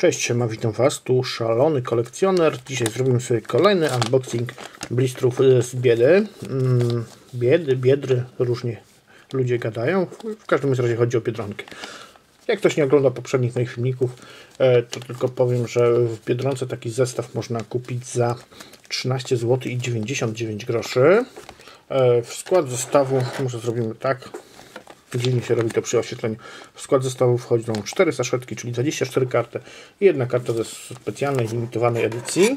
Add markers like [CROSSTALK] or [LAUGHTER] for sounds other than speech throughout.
Cześć, siema, witam Was, tu szalony kolekcjoner. Dzisiaj zrobimy sobie kolejny unboxing blistrów y, z biedy. Mm, biedy, biedry, różnie ludzie gadają. W każdym razie chodzi o Biedronkę. Jak ktoś nie ogląda poprzednich moich filmików, e, to tylko powiem, że w Biedronce taki zestaw można kupić za 13 zł i 99 groszy. E, w skład zestawu, może zrobimy tak, Dziwnie się robi to przy oświetleniu. W skład zestawu wchodzą 4 saszetki, czyli 24 karty i jedna karta ze specjalnej, limitowanej edycji.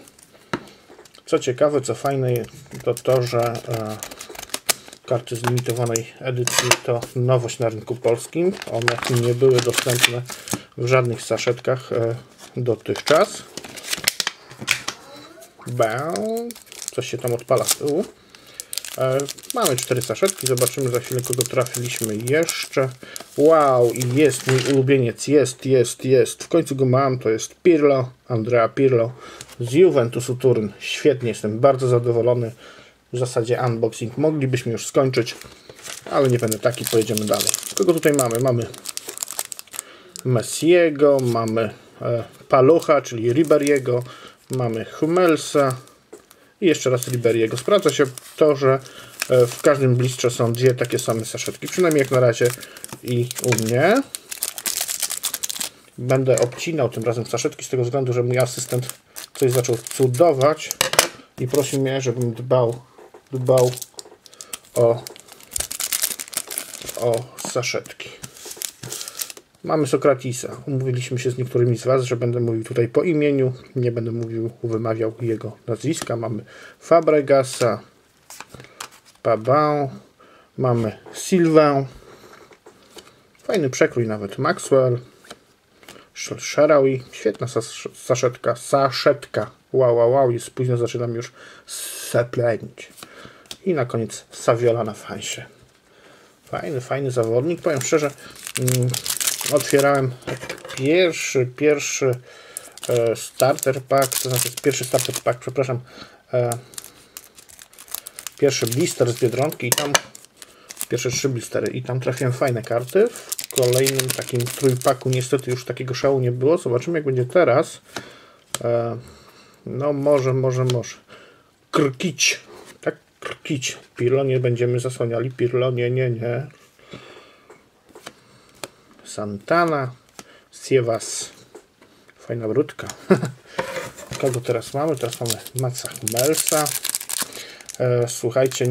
Co ciekawe, co fajne, to to, że e, karty z limitowanej edycji to nowość na rynku polskim. One nie były dostępne w żadnych saszetkach e, dotychczas. Bę. Coś się tam odpala z tyłu. E, mamy cztery saszetki, zobaczymy za chwilę kogo trafiliśmy jeszcze. Wow, i jest mój ulubieniec, jest, jest, jest. W końcu go mam, to jest Pirlo, Andrea Pirlo z Juventusu Turyn. Świetnie, jestem bardzo zadowolony. W zasadzie unboxing moglibyśmy już skończyć, ale nie będę taki, pojedziemy dalej. Kogo tutaj mamy? Mamy Messiego, mamy e, Palucha, czyli Riberiego, mamy Hummelsa, i jeszcze raz Liberiego. Sprawdza się to, że e, w każdym blistrze są dwie takie same saszetki, przynajmniej jak na razie i u mnie. Będę obcinał tym razem saszetki z tego względu, że mój asystent coś zaczął cudować i prosił mnie, żebym dbał, dbał o, o saszetki. Mamy Sokratisa. Umówiliśmy się z niektórymi z Was, że będę mówił tutaj po imieniu. Nie będę mówił, wymawiał jego nazwiska. Mamy Fabregasa, Pabin, mamy Sylvain, fajny przekrój nawet, Maxwell, Sharawi, świetna saszetka, saszetka, wow, wow, wow, jest późno, zaczynam już seplenić. I na koniec Saviola na fansie. Fajny, fajny zawodnik, powiem szczerze, mm, otwierałem pierwszy, pierwszy e, starter pack, to znaczy pierwszy starter pack, przepraszam, e, pierwszy blister z Biedronki i tam pierwsze trzy blistery i tam trafiłem fajne karty. W kolejnym takim trójpaku niestety już takiego szału nie było. Zobaczymy jak będzie teraz. E, no może, może, może. Krkić. Tak, krkić. Pirlo nie będziemy zasłaniali. Pirlo nie, nie, nie. Santana, Sievas, fajna wrótka. [LAUGHS] Kogo teraz mamy? Teraz mamy Maca Melsa. E, słuchajcie,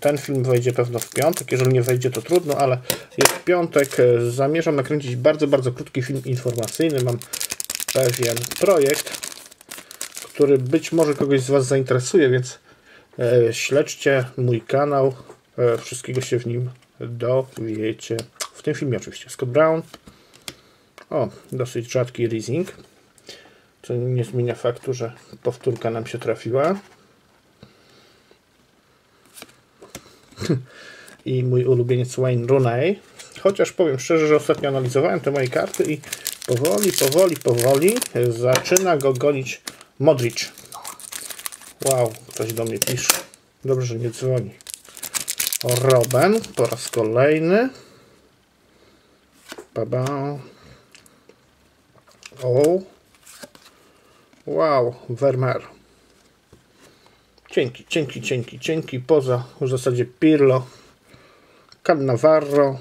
ten film wejdzie pewno w piątek. Jeżeli nie wejdzie, to trudno, ale jest piątek. E, zamierzam nakręcić bardzo, bardzo krótki film informacyjny. Mam pewien projekt, który być może kogoś z Was zainteresuje, więc e, śledźcie mój kanał. Wszystkiego się w nim dowiecie. W tym filmie oczywiście Scott Brown. O, dosyć rzadki Rising. Co nie zmienia faktu, że powtórka nam się trafiła. [LAUGHS] I mój ulubieniec Wayne Rooney. Chociaż powiem szczerze, że ostatnio analizowałem te moje karty i powoli, powoli, powoli zaczyna go gonić Modric. Wow, ktoś do mnie pisze. Dobrze, że nie dzwoni. Robin po raz kolejny. Baba. O. Wow, Vermeer. Cienki, cienki, cienki, cienki. Poza w zasadzie Pirlo. Cannavaro.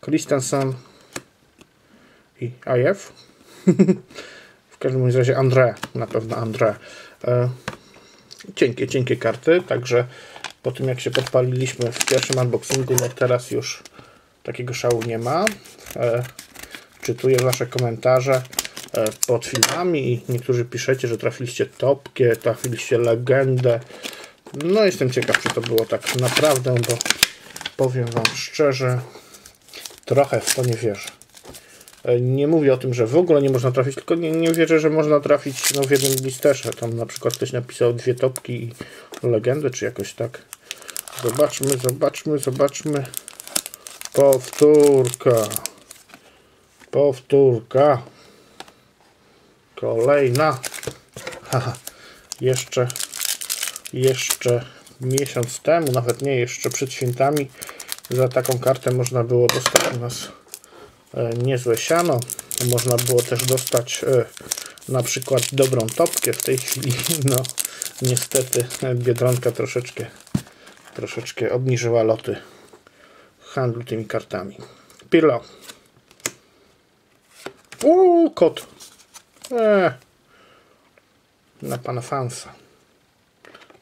Christensen. I AF. [LAUGHS] w każdym razie André. Na pewno André. E, cienkie, cienkie karty. Także po tym jak się podpaliliśmy w pierwszym unboxingu, no teraz już takiego szału nie ma. E, czytuję Wasze komentarze e, pod filmami i niektórzy piszecie, że trafiliście topkę, trafiliście legendę. No jestem ciekaw, czy to było tak naprawdę, bo powiem Wam szczerze, trochę w to nie wierzę. E, nie mówię o tym, że w ogóle nie można trafić, tylko nie, nie wierzę, że można trafić no, w jednym blisterze. Tam na przykład ktoś napisał dwie topki i legendę, czy jakoś tak. Zobaczmy, zobaczmy, zobaczmy. Powtórka. Powtórka. Kolejna. Haha. Jeszcze, jeszcze miesiąc temu, nawet nie, jeszcze przed świętami, za taką kartę można było dostać u nas e, niezłe siano. można było też dostać e, na przykład dobrą topkę w tej chwili. [LAUGHS] No, niestety Biedronka troszeczkę, troszeczkę obniżyła loty handlu tymi kartami. Pirlo. Uuu, kot. Eee. Na pana Fansa.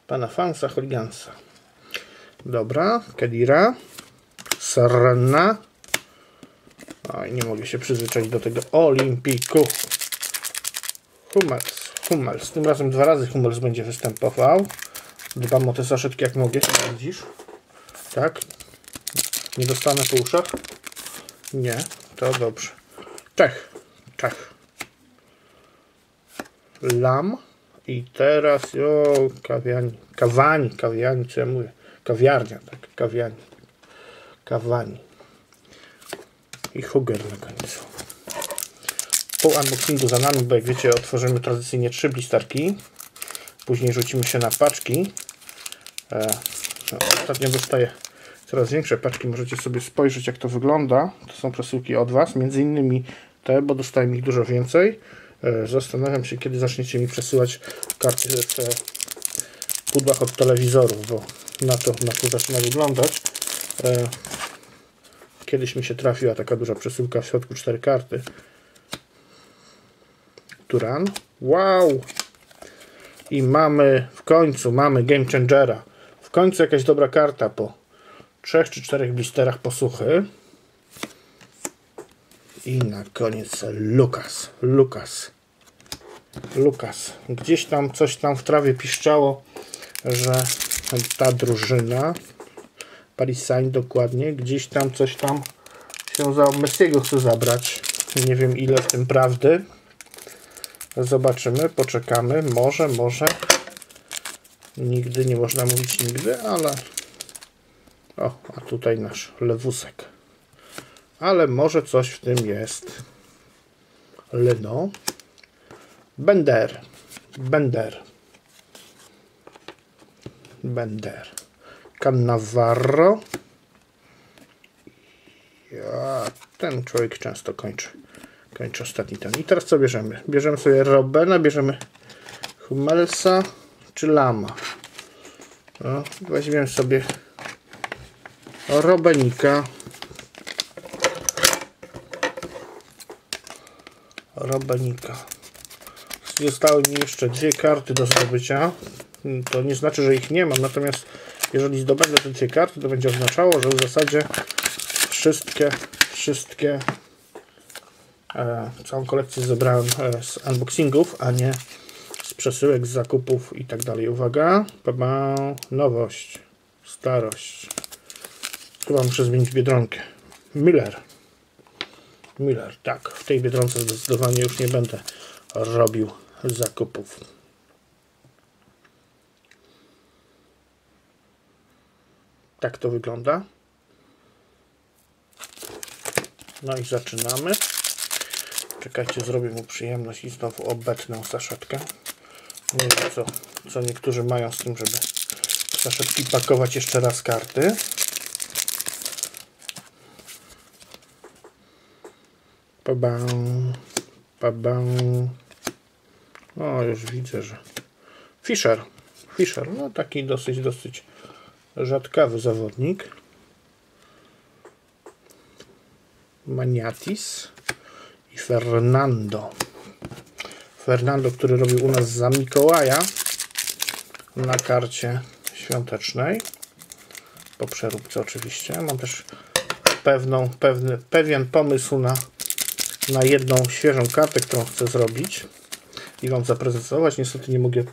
Pana Fansa Holigansa. Dobra, Kedira. Serna. Oj, nie mogę się przyzwyczaić do tego Olimpiku. Hummels. Hummels. Tym razem dwa razy Hummels będzie występował. Dbam o te saszetki jak mogę, widzisz? Tak. Nie dostanę po uszach? Nie, to dobrze. Czech. Czech. Lam. I teraz, o, kawiani. Kawani, kawiani, co ja mówię? Kawiarnia, tak, kawiani. Kawani. I Huger na końcu. Po unboxingu za nami, bo jak wiecie, otworzymy tradycyjnie trzy blisterki. Później rzucimy się na paczki. E, no, ostatnio dostaję coraz większe paczki. Możecie sobie spojrzeć, jak to wygląda. To są przesyłki od Was. Między innymi te, bo dostałem ich dużo więcej. E, zastanawiam się, kiedy zaczniecie mi przesyłać karty w pudłach od telewizorów, bo na to, na to zaczyna wyglądać. E, kiedyś mi się trafiła taka duża przesyłka w środku cztery karty. Turan. Wow! I mamy, w końcu mamy Game Changera. W końcu jakaś dobra karta po trzech czy czterech blisterach posuchy. I na koniec Lukas. Lukas. Lukas. Gdzieś tam coś tam w trawie piszczało, że ta drużyna Paris Saint dokładnie, gdzieś tam coś tam się za Messiego chce zabrać. Nie wiem ile w tym prawdy. Zobaczymy, poczekamy. Może, może. Nigdy nie można mówić nigdy, ale... O, a tutaj nasz lewusek. Ale może coś w tym jest. Leno. Bender. Bender. Bender. Cannavaro. Ja, ten człowiek często kończy. Kończy ostatni ten. I teraz co bierzemy? Bierzemy sobie Robena, bierzemy Hummelsa czy Lama. No, weźmiemy sobie Robenika. Robenika. Zostały mi jeszcze dwie karty do zdobycia. To nie znaczy, że ich nie mam, natomiast jeżeli zdobędę te dwie karty, to będzie oznaczało, że w zasadzie wszystkie, wszystkie e, całą kolekcję zebrałem e, z unboxingów, a nie z przesyłek, z zakupów i tak dalej. Uwaga, Baba, nowość, starość. Chyba muszę zmienić biedronkę. Miller. Miller, tak. W tej biedronce zdecydowanie już nie będę robił zakupów. Tak to wygląda. No i zaczynamy. Czekajcie, zrobię mu przyjemność i znowu obetnę saszetkę. Nie wiem, co, co niektórzy mają z tym, żeby w saszetki pakować jeszcze raz karty. Pabam, pabam. O, już widzę, że Fischer. Fischer, no taki dosyć, dosyć rzadkawy zawodnik. Maniatis i Fernando. Fernando, który robił u nas za Mikołaja na karcie świątecznej. Po przeróbce oczywiście. Mam też pewną, pewny, pewien pomysł na, na jedną świeżą kartę, którą chcę zrobić i Wam zaprezentować. Niestety nie mogę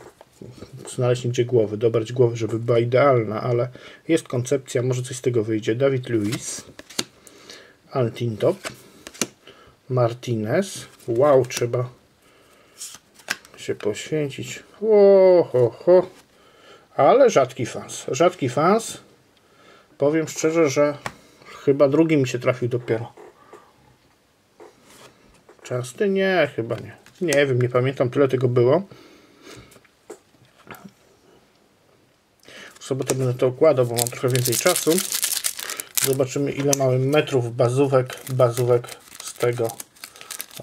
znaleźć nigdzie głowy, dobrać głowy, żeby była idealna, ale jest koncepcja, może coś z tego wyjdzie. Dawid Luiz, Altintop, Martinez. Wow, trzeba się poświęcić. O, ho, ho. Ale rzadki fans. Rzadki fans. Powiem szczerze, że chyba drugi mi się trafił dopiero. Częsty? Nie, chyba nie. Nie wiem, nie pamiętam, tyle tego było. W sobotę będę to układał, bo mam trochę więcej czasu. Zobaczymy ile mamy metrów bazówek, bazówek z tego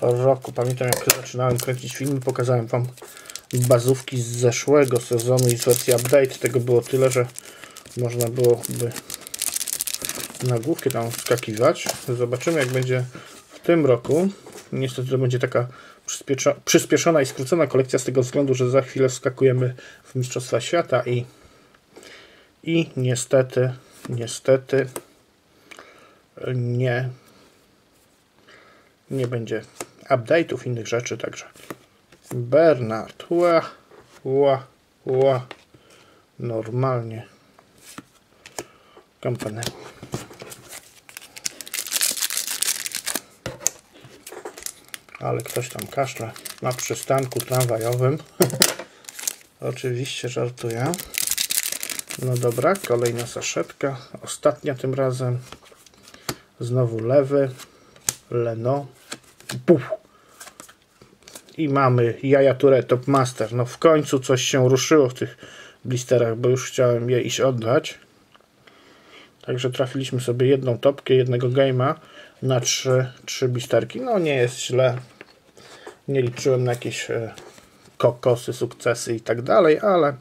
roku. Pamiętam jak zaczynałem kręcić filmy, pokazałem Wam bazówki z zeszłego sezonu i z wersji update. Tego było tyle, że można byłoby nagłówki tam wskakiwać. Zobaczymy jak będzie w tym roku. Niestety to będzie taka przyspieszona i skrócona kolekcja z tego względu, że za chwilę wskakujemy w Mistrzostwa Świata i i niestety, niestety nie nie będzie update'ów, innych rzeczy, także Bernard, ła, ła, ła, normalnie kampania. Ale ktoś tam kaszle na przystanku tramwajowym. [LAUGHS] Oczywiście żartuję. No dobra, kolejna saszetka. Ostatnia tym razem. Znowu lewy. Leno. Puf. I mamy jaja Ture Top Master. No w końcu coś się ruszyło w tych blisterach, bo już chciałem je iść oddać. Także trafiliśmy sobie jedną topkę, jednego game'a na trzy, trzy blisterki. No nie jest źle. Nie liczyłem na jakieś e, kokosy, sukcesy i tak dalej, ale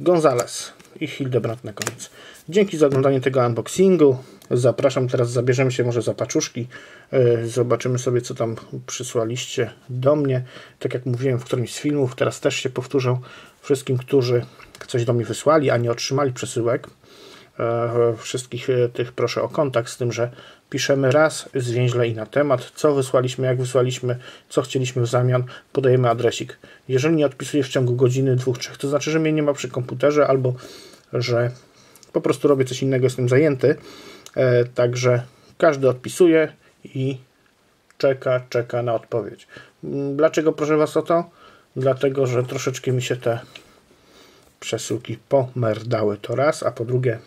Gonzales i Hildebrand na koniec. Dzięki za oglądanie tego unboxingu. Zapraszam, teraz zabierzemy się może za paczuszki. E, zobaczymy sobie, co tam przysłaliście do mnie. Tak jak mówiłem w którymś z filmów, teraz też się powtórzę wszystkim, którzy coś do mnie wysłali, a nie otrzymali przesyłek. E, wszystkich e, tych proszę o kontakt z tym, że piszemy raz zwięźle i na temat, co wysłaliśmy, jak wysłaliśmy, co chcieliśmy w zamian, podajemy adresik. Jeżeli nie odpisuję w ciągu godziny, dwóch, trzech, to znaczy, że mnie nie ma przy komputerze albo, że po prostu robię coś innego, jestem zajęty. E, także każdy odpisuje i czeka, czeka na odpowiedź. Mm, dlaczego proszę Was o to? Dlatego, że troszeczkę mi się te przesyłki pomerdały to raz, a po drugie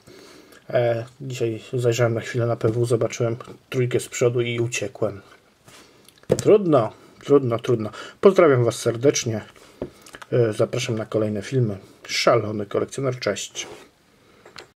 dzisiaj zajrzałem na chwilę na PW, zobaczyłem trójkę z przodu i uciekłem. Trudno, trudno, trudno. Pozdrawiam Was serdecznie. E, zapraszam na kolejne filmy. Szalony kolekcjoner, cześć.